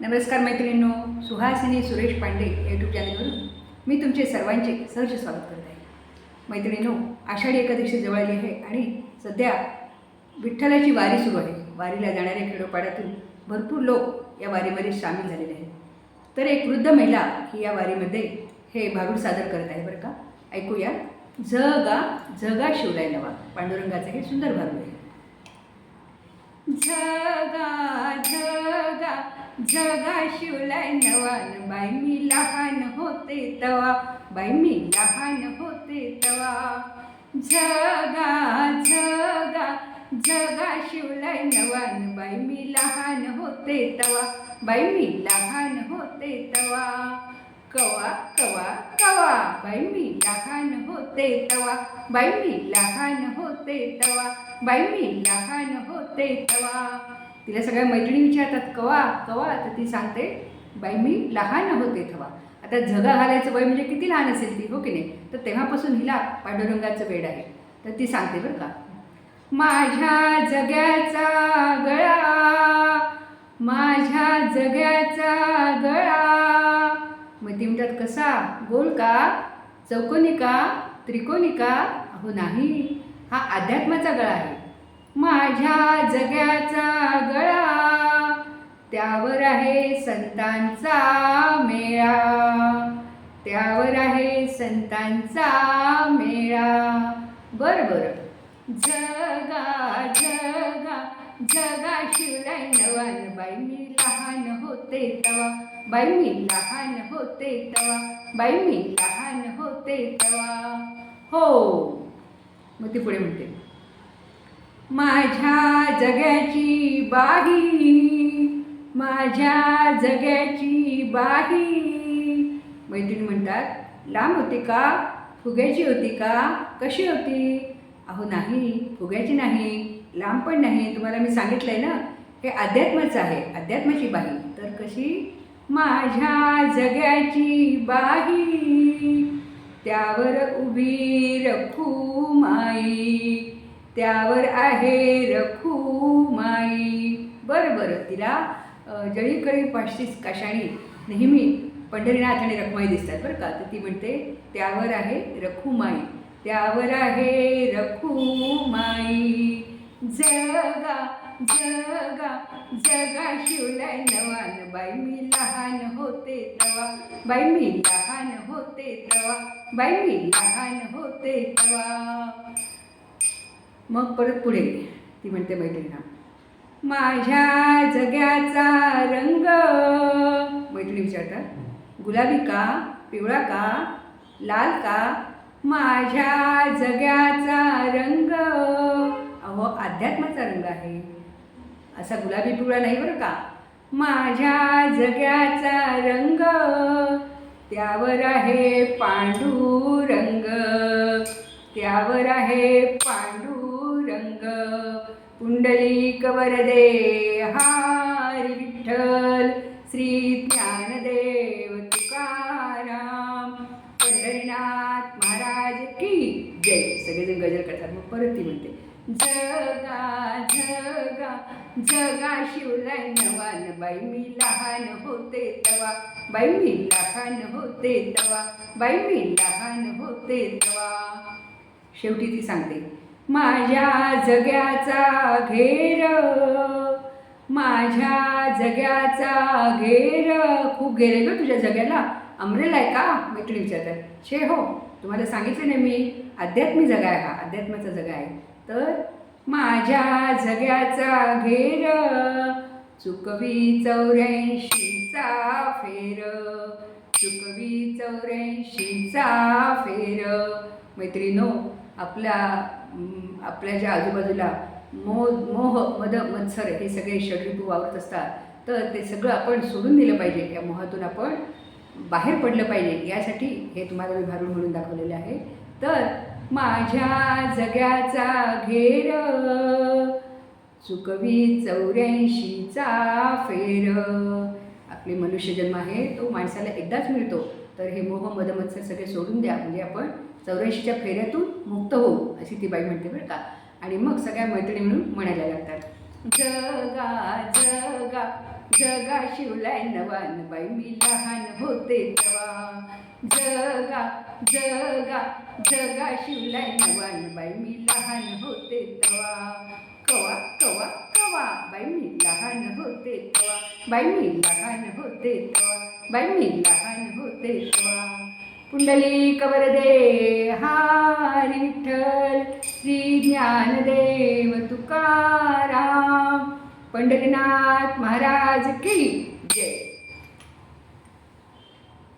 नमस्कार मैत्रिणींनो सुहासिनी सुरेश पांडे यूट्यूब चॅनलवरून मी तुमचे सर्वांचे सहज स्वागत करत आहे. मैत्रिणींनो आषाढी एकादशी जवळ आली आहे आणि सध्या विठ्ठलाची वारी सुरू आहे. वारीला जाणाऱ्या खेडोपाड्यातून भरपूर लोक या वारीमध्ये सामील झालेले आहेत. तर एक वृद्ध महिला ही या वारीमध्ये हे भारूड सादर करत आहे बरं का? ऐकूया. झगा झगा शिवलाय नवा. पांडुरंगाचं हे सुंदर भारूड आहे. जगा जगा जगा शिवलाय नवान. बाई मी लहान होते तवा. बाई मी लहान होते तवा. जगा जगा जगा शिवलाय नवान. बाई मी लहान होते तवा. बाई मी लहान होते तवा. कवा कवा कवा. बाई मी लहान होते तवा. बाई मी लहान होते तवा. बाई मी लहान होते तवा. तिला सगळ्या मैत्रिणी विचारतात कवा कवा? तर ती सांगते बाई मी लहान होते तवा. आता झगा घालायचं वय म्हणजे किती लहान असेल ती हो की नाही? तर तेव्हापासून हिला पांडुरंगाचं वेड आहे. तर ती सांगते बरं का माझ्या जग्याचा गळा माझ्या जग्याचा कसा? गोल का? चौकोनी का? त्रिकोणी का? अहो नाही. हा अध्यात्माचा गळा आहे. माझ्या जग्याचा गळा. त्यावर आहे संतांचा मेळा. त्यावर आहे संतांचा मेळा. बरं बरं. जगा जगा जगा शिवलाय नवान बाई मी लहान होते तवा. बाई मी लहान होते तवा. बाई मी लहान होते तवा. हो. मग ती पुढे म्हणते. माझ्या जग्याची बाही माझ्या जग्याची बाही. मैत्रिणी म्हणतात लांब होती का? फुग्याची होती का? कशी होती? अहो नाही फुग्याची नाही. लांब पण नाही. तुम्हाला मी सांगितलं आहे ना हे अध्यात्माचं आहे. अध्यात्माची बाही तर कशी? माझ्या जग्याची बाही त्यावर उभी रखू माई. त्यावर आहे रखू माई. बरं बरं. तिला अ, जळीकळी काशाणी नेहमी पंढरीनाथ आणि रखुमाई दिसतात बरं का. तर ती म्हणते त्यावर आहे रखुमाई. त्यावर आहे रखुमाई. जगा जगा जगा शिवलाय नवान बाई. मी लहान होते तवा बाई मी लहान होते तवा बाई मी लहान होते तवा मग परत पुढे. ती म्हणते मैत्रिणीला माझ्या जग्याचा रंग. मैत्रिणी विचारतात गुलाबी का? पिवळा का? लाल का? माझ्या जग्याचा रंग. अध्यात्माचा रंग आहे. असा गुलाबी पिवळा नाही बरं का? माझ्या जग्याचा रंग त्यावर आहे पांडुरंग. त्यावर आहे पांडुरंग. पुंडलिक वरदे हारी विठ्ठल श्री ज्ञानदेव तुकाराम. पंढरीनाथ महाराज की जय. सगळेजण गजर करतात मग परत ती. म्हणते जगा जगा जगा शिवलाय नवान बाई मी लहान होते तवा. बाई मी लहान होते तवा. बाई मी लहान होते तवा. शेवटी ती सांगते माझ्या जग्याचा घेर माझ्या जग्याचा घेर खूप घेर आहे ग तुझ्या जग्याला. अमरेल आहे का? मैत्रिणी विचारतात छे हो तुम्हाला सांगितलं नाही मी? अध्यात्मी जगा आहे हा अध्यात्माचा जगा आहे. तर माझ्या जग्याचा घेर चुकवी चौऱ्याऐंशीचा फेर चुकवी चौऱ्याऐंशीचा फेर. मैत्रिणो आपल्या आपल्या ज्या आजूबाजूला मोह मोह मद मत्सर हे सगळे षडऋतू वावरत असतात तर ते सगळं आपण सोडून दिलं पाहिजे. या मोहातून आपण बाहेर पडलं पाहिजे. यासाठी हे तुम्हाला मी भारून म्हणून दाखवलेलं आहे. तर माझ्या जग्याचा घेर. चुकवी चौऱ्याऐंशीचा फेर. आपले मनुष्यजन्म आहे तो माणसाला एकदाच मिळतो. तर हे मोह मदमत्सर सगळे सोडून द्या. म्हणजे आपण चौऱ्याऐंशीच्या फेऱ्यातून मुक्त होऊ अशी ती बाई म्हणते बरं का. आणि मग सगळ्या मैत्रिणी म्हणून म्हणायला लागतात. जगा जगा जगा शिवलाय नवान बाई. मी लहान होते तवा जगा जगा जगा शिवलाय नवान बाई मी लहान होते तवा. कवा कवा कवा. बाई मी लहान होते तवा. बाई मी लहान होते तवा. बाई मी लहान होते तवा. पुंडली कवरदे हारी विठ्ठल श्री ज्ञानदेव तुकाराम पंढरीनाथ महाराज की